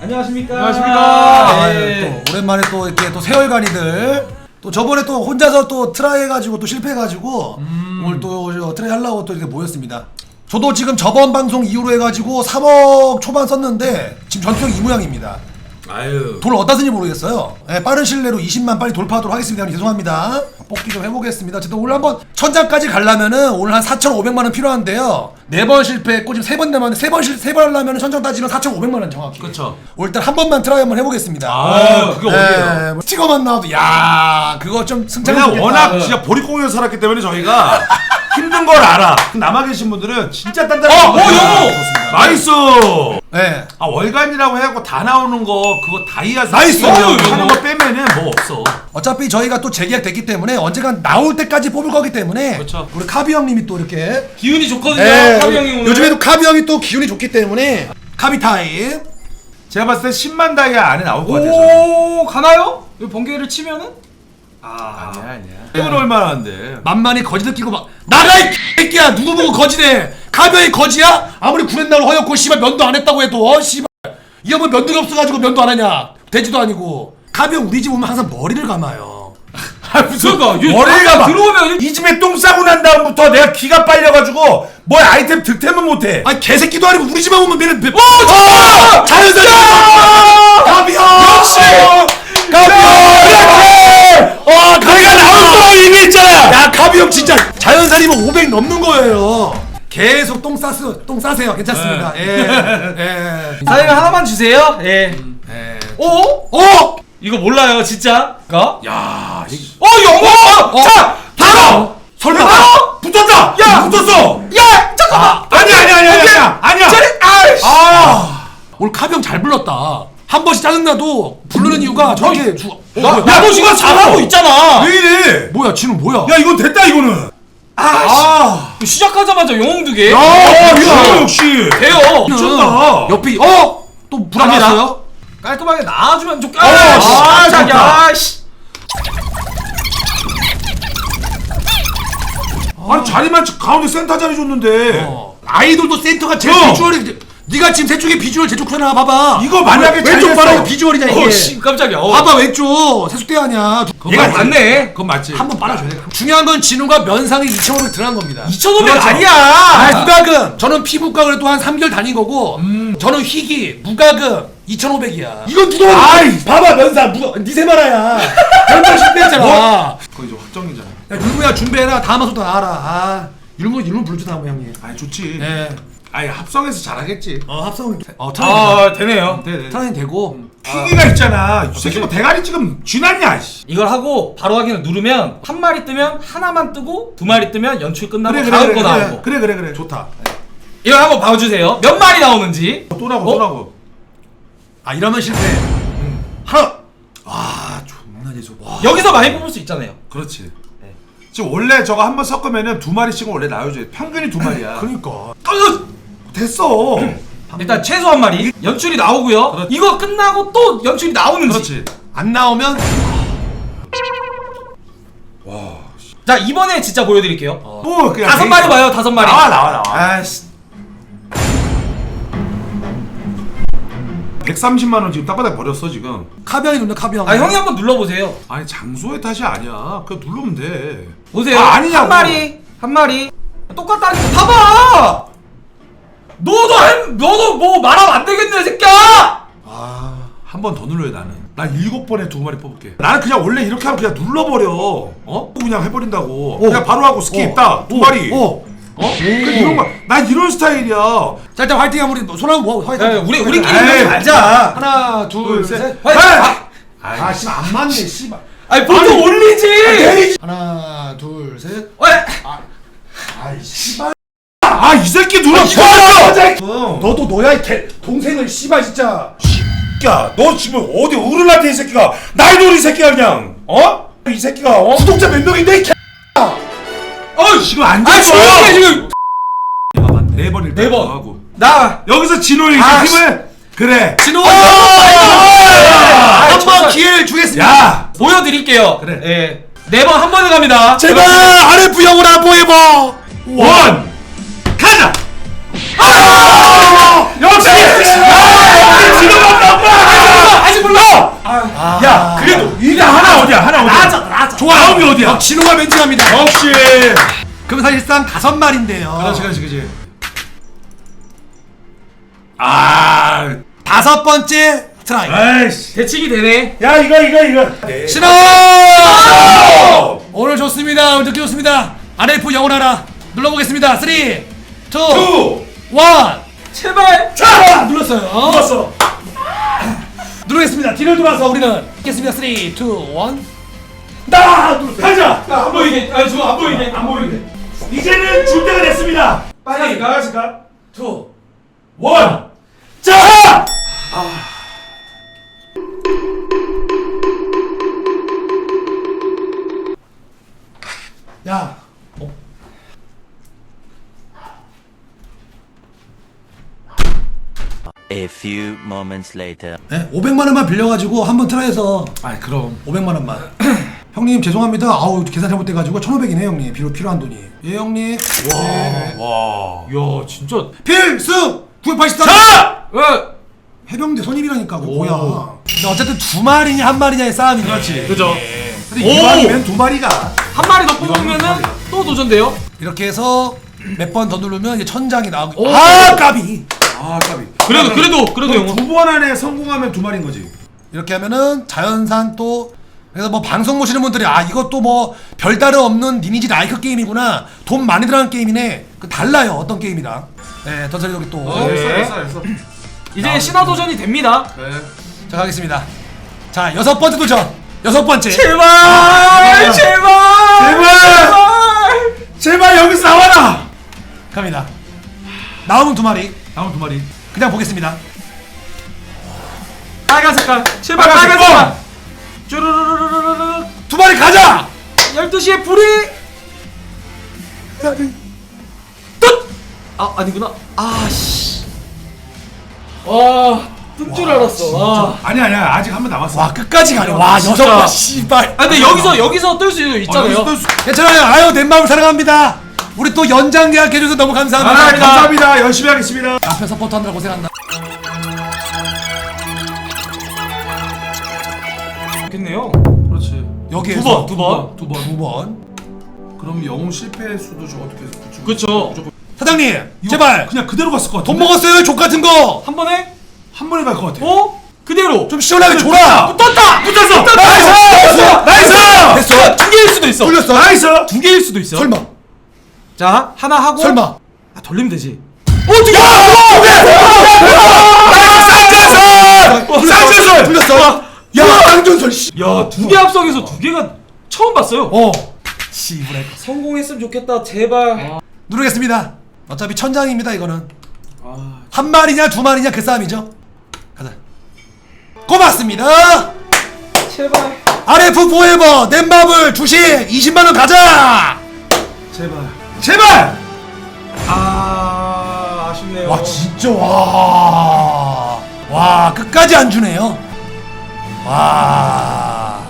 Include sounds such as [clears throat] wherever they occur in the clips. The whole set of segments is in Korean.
안녕하십니까. 안녕하십니까. 네. 또 오랜만에 또 이렇게 또 세월간이들 또 저번에 또 혼자서 또 트라이 해가지고 또 실패해가지고 음. 오늘 또 저 트라이 하려고 또 이렇게 모였습니다. 저도 지금 저번 방송 이후로 해가지고 3억 초반 썼는데 지금 전투력 이 모양입니다. 아유. 돈을 어디다 쓰는지 모르겠어요. 예, 빠른 시일 내로 20만 빨리 돌파하도록 하겠습니다. 죄송합니다. 뽑기 좀 해보겠습니다. 어쨌든 오늘 한번 천장까지 가려면은 오늘 한 4,500만 원 필요한데요. 네 번 실패했고 지금 세번 남았는데 세번 실 세번 하려면 천장 따지면 4,500만 원 정확히. 그쵸. 오늘 일단 한 번만 트라이 한번 해보겠습니다. 아, 그게 어디예요? 예, 뭐 나와도 야 그거 좀 승차감 그냥 좋겠다. 워낙 진짜 보릿고기에 살았기 때문에 저희가 힘든 걸 알아. 남아 계신 분들은 진짜 단단해. 어, 어, 영호! 좋습니다. 나이스. 예. 아 월간이라고 해갖고 다 나오는 거 그거 다이아 나이스! 하는 어, 거! 빼면은 뭐 없어. 어차피 저희가 또 재계약 됐기 때문에 언젠간 나올 때까지 뽑을 거기 때문에 그렇죠. 우리 카비 형님이 또 이렇게 기운이 좋거든요. 예, 카비 형이 오늘. 요즘에도 카비 형이 또 기운이 좋기 때문에 카비 타임 제가 봤을 때 10만 다이아 안에 나올 것 같아요. 저는. 오 가나요? 이 번개를 치면은? 아. 아니야 아니야. 이건 얼마나 한데? 만만히 거지들 끼고 막 나가 이 새끼야 누구 보고 거지네 형이 거지야? 아무리 구렛나루 허옇고 씨발 면도 안 했다고 해도 어 씨발 이 형은 면도기 없어가지고 면도 안 하냐 돼지도 아니고 형 우리 집 오면 항상 머리를 감아요 아 무슨 머리가 아까 막 들어오면 이 집에 똥 싸고 난 다음부터 내가 기가 빨려가지고 뭘 아이템 득템은 못해. 아니 개새끼도 아니고 우리 집에 오면 얘는 오 아! 카비 형 역시! 카비 형 어, 내가 나올 거 얘기했잖아. 야 가비 형 진짜 자연살이면 500 넘는 거예요. 계속 똥 싸스 똥 싸세요. 괜찮습니다. 예. 예. [laughs] 사장님 하나만 주세요. 예. 예. 오? 어? 이거 몰라요 진짜? 가? 야, 이- 어 영어! 어. 자! 바로 설마 어? 붙었다. 야! 붙었어. 야! 잠깐만! 아니야 아니야 아니야 아니야 아니야. 저리! 아이씨! 아. 오늘 카비 형 잘 불렀다. 한 번씩 짜증나도 부르는 이유가 저렇게 주... 어, 나, 뭐야? 나도 지금 잘하고 있잖아! 왜 이래? 뭐야 지는 뭐야? 야 이건 됐다 이거는. 아. 시작하자마자 영웅 두 개? 야, 야 역시. 돼요! 미쳤다. 옆이 어? 또 불안했어요? 깔끔하게 나와주면 좋겠 아, 아, 씨, 아, 좋다. 야, 씨. 아니 자리만 가운데 센터 자리 줬는데. 어. 아이돌도 센터가 제일 어. 비주얼이 네가 지금 세 쪽에 비주얼 제일 좋잖아 봐봐 이거 만약에 왼쪽 잘 봐라 됐어. 비주얼이냐 이게 어, 씨, 깜짝이야. 어. 봐봐 왼쪽 세숫대 아니야 얘가 맞네. 그건 맞지. 한번 빨아줘야 돼 중요한 건 진우가 면상이 2,500 들어간 겁니다 2,500 그렇죠. 아니야! 아, 무가금 저는 피부과 그래도 한 3개월 다닌 거고 음. 저는 희귀 무가금 2,500이야 이건 누가 아이. 봐봐 면상 무가 니세 마라야 면상 실패했잖아 야 그거 이제 확정이잖아. 율무야 준비해라 다음 화도 나와라 아 율무 율무 불러주다 뭐 형님 아니 좋지. 예. 아니 합성해서 잘하겠지. 어 합성 어 트라이 아, 되네요. 네네. 되고 희귀가 있잖아. 이 새끼 뭐 대가리 지금 쥐났냐? 씨. 이걸 하고 바로 확인을 누르면 한 마리 뜨면 하나만 뜨고 두 마리 뜨면 연출 끝나고 다음 거 나오고 그래 그래 그래 좋다. 이걸 한번 봐주세요 몇 마리 나오는지 또 나고 어? 또 나고. 아 이러면 실패 하나 아 존나 재수 와 여기서 많이 뽑을 수 있잖아요 그렇지. 지금 원래 저거 한 번 섞으면은 두 마리씩은 원래 돼. 평균이 두 마리야. 그러니까 어, 됐어. 일단 최소 한 마리 연출이 나오고요 그렇지. 이거 끝나고 또 연출이 나오는지 그렇지. 안 나오면 자 이번에 진짜 보여드릴게요 뭐 그냥 다섯. 마리 봐요 다섯 마리 나와 나와 나와. 아씨 130만 원 지금 땅바닥에 버렸어 지금. 카비형이 눈다 카비형 아 형이 한번 눌러보세요 아니 장소의 탓이 아니야. 그냥 누르면 돼. 보세요 아, 아니냐고. 한 마리 한 마리 똑같다니까 봐봐 너도 한 너도 뭐 말하면 안 되겠네 이 새끼야 한번 더 눌러야 나는. 난 일곱 번에 두 마리 뽑을게. 나는 그냥 원래 이렇게 하면 그냥 눌러버려. 어? 그냥 해버린다고. 그냥 바로 하고 스킵 딱두 마리. 어? 어. 그러니까 이런 거. 난 이런 스타일이야. 자 일단 화이팅 하면 우리 손 한번 모아 화이팅 야, 우리 우리끼리 에이. 이러지 말자 하나 둘 둘, 셋 셋. 화이팅! 아이, 아 씨발 안 맞네 씨발 아니 보통 올리지 하나 둘 셋 왜? 아이 씨발 아, 이 새끼 누나 너 너도 너야 이개 동생을 씨발 진짜 야, 너 지금 어디 어른한테 이 새끼가 나이 놀이 새끼가 그냥 어? 이 새끼가 어? 구독자 몇 명인데 이 개. 어, 지금 안 아 됐어. 조용히 지금 네 번일 네 번. 하고. 나 여기서 진호이 아, 팀을 그래. 진호 아, 한번 정말. 기회를 주겠습니다 야, 보여드릴게요 그래. 예. 네 번 한 번에 갑니다 제발 RF 형을 한번 해봐 원. 아! 역시! 아, 아, 야, 아, 그래도 이게 하나 어디야? 하나 어디야? 라자, 라자. 좋아. 다음 게 어디야? 진호가 멘징합니다. 역시! 그럼 사실상 다섯 말인데요. 그렇지, 그렇지, 그렇지. 아, 다섯 번째 트라이. 에이씨. 대칭이 되네. 야, 이거, 이거, 이거. 네. 신호! 오늘 좋습니다. 오늘 좋습니다. RF 영원하라. 눌러보겠습니다. 3, 2, 1. 제발. 자! 눌렀어요. 먹었어. 누르겠습니다. 뒤를 돌아서 우리는 있겠습니다. 3, 2, 1. 나 가자. 안 보이게. 아, 저거 안 보이게. 안 보이게. 이제는 줄 때가 됐습니다. 빨리 나가실까? 2. 원. 자. 야, A few moments later. 네? 500만 원만 빌려가지고 한번 트라이해서 아 그럼. 500만 원만. [clears throat] 형님 죄송합니다. 아우 계산 잘못돼가지고 1,500이네 형님. 필요 필요한 돈이. 예 형님. 네. 와. 야, 진짜. 필승 984. 자. 왜? 해병대 선임이라니까 그거 뭐야. 근데 어쨌든 두 마리냐 한 마리냐의 싸움이네. 그렇지. 그죠? 근데 오! 이왕이면 두 마리가. 한 마리 더 뽑으면은 또 도전돼요. 이렇게 해서 몇 번 더 누르면 이제 천장이 나오고. 오! 아 까비. 아 까비. 그래도 그래도 그래도 영어. 두 번 안에 성공하면 두 마리인 거지. 이렇게 하면은 자연산 또 그래서 뭐 방송 보시는 분들이 아 이것도 뭐 별다른 없는 리니지 라이크 게임이구나 돈 많이 들어간 게임이네 그 달라요 어떤 게임이랑 네 던설이 여기 또 네. 됐어 됐어. 이제 신화 도전이 됩니다. 네. 자 가겠습니다 자 여섯 번째 도전 여섯 번째 제발, 아. 제발, 제발! 제발 여기서 나와라. 갑니다 나오면 두 마리 다음 두 마리. 그냥 보겠습니다 빨간 색깔, 제발 빨간 뻥! 색깔. 쭈르르르르르르. 두 마리 가자 12시에 불이 뜻! 아 아니구나 아씨 와뜬줄 알았어 아. 아니 아니야 아직 한 번 남았어. 와 끝까지 가네 와 진짜. 여섯 번 씨발 아 근데 여기서 여기서 뜰 수 있잖아요 어, 여기서 또 수- 괜찮아요 아유 내 마음 사랑합니다 우리 또 연장 계약 해줘서 너무 아, 감사합니다 감사합니다. 열심히 하겠습니다. 앞에 서포트 하느라 고생한다 좋겠네요 그렇지. 여기에서 두 번, 두 번. 두 번, 두 번. 그럼 영웅 실패 수도 좀 어떻게 구축? 그쵸. 무조건- 사장님, 이거 제발 그냥 그대로 갔을 것 같아. 돈 먹었어요, 족 같은 거. 한 번에 한 번에 갈 것 같아. 어 그대로 좀 시원하게 줘라. 떴다 붙었어. 나이스! 나이스! 됐어. 두 개일 수도 있어 뚫렸어. 나이스! 두 개일 수도 있어 설마, 자 하나 하고 설마. 아 돌리면 되지 쌍전설! 야, 쌍전설 씨. 야 두 개 합성해서 두 개가 처음 봤어요 어. 씨부레. 성공했으면 좋겠다 제발 누르겠습니다. 어차피 천장입니다, 이거는. 아 한 마리냐, 두 마리냐 그 싸움이죠. 가자. 고맙습니다. 제발 RF 포에버 넷마블 주식 20만 원 가자. 제발. 제발! 아 아쉽네요 와, 진짜 와. 와, 끝까지 안 주네요. 와.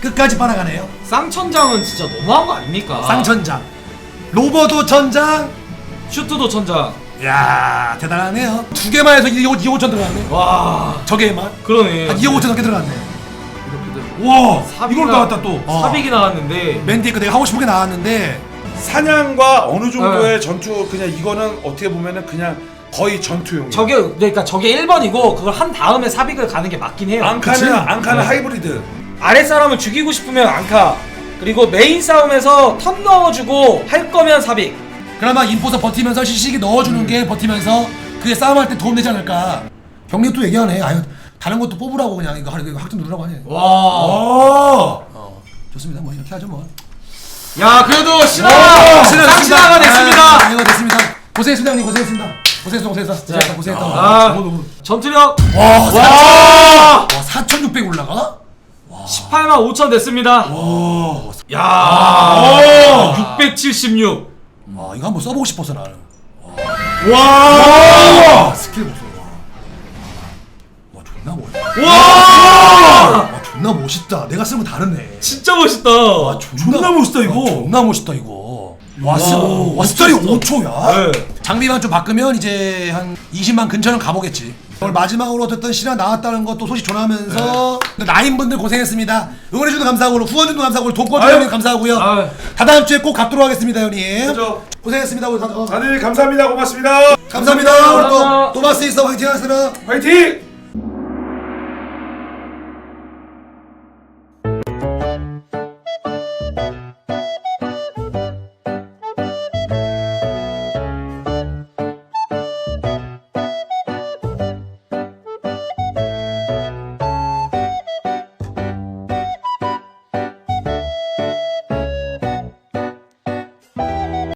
끝까지 빨아가네요. 쌍천장은 진짜 너무한 거 아닙니까? 쌍천장. 로버도 천장. 슈트도 천장. 야 대단하네요. 두 개만 해서 2억 2억 5천 들어갔네. 와, 저게만 그러네. 한 2억 5천 넘게 들어갔네. 와! 사비가- 이걸 나왔다 또. 어. 사빅이 나왔는데 맨디 그 내가 하고 싶은 게 나왔는데 사냥과 어느 정도의 네. 전투 그냥 이거는 어떻게 보면은 그냥 거의 전투용이야. 저게 그러니까 저게 1번이고 그걸 한 다음에 사빅을 가는 게 맞긴 해요. 앙카는 그치? 앙카는 네. 하이브리드. 아랫 사람을 죽이고 싶으면 앙카. 그리고 메인 싸움에서 턴 넣어주고 할 거면 사빅. 그나마 인포서 버티면서 시식이 넣어주는 게 버티면서 그게 싸움할 때 도움되지 않을까. 경리 또 얘기하네. 아유 다른 것도 뽑으라고 그냥 이거 하- 이거 확정 누르라고 하네. 와. 어. 어 좋습니다. 뭐 이렇게 하죠 뭐. 야 그래도 와, 신화 신화 쌍신화가 됐습니다. 아, 이거 됐습니다. 고생했습니다 형님 고생했습니다. 고생했어 고생했어. 고생했다 고생했다. 아. 전투력 와, 와. 와4,600 올라가? 18만 5천 됐습니다. 오. 야. 676. 와 이거 한번 써보고 싶어서 나는. 와! 와 스킬 보소. 와, 와 존나 멋. 와. 와 존나 멋있다. 내가 쓰는 거 다르네. 진짜 멋있다. 와 존나 멋있다, 이거. 와, 존나 멋있다 이거. 와, 스, 와 스타리 5초야. 네. 장비만 좀 바꾸면 이제 한 20만 근처는 가보겠지. 오늘 마지막으로 어쨌든 신화 나왔다는 것도 소식 전하면서 나인분들 고생했습니다. 응원해주셔서 감사하고 후원해주셔서 감사하고 독거주님 아유. 감사하고요. 아유. 다 다음 주에 꼭 갚도록 하겠습니다 형님. 그죠. 고생했습니다. 오늘 다- 어, 다들 감사합니다. 고맙습니다. 감사합니다. 오늘 또, 감사합니다. 또 봤을 수 있어 화이팅 하세요. 화이팅! Thank you.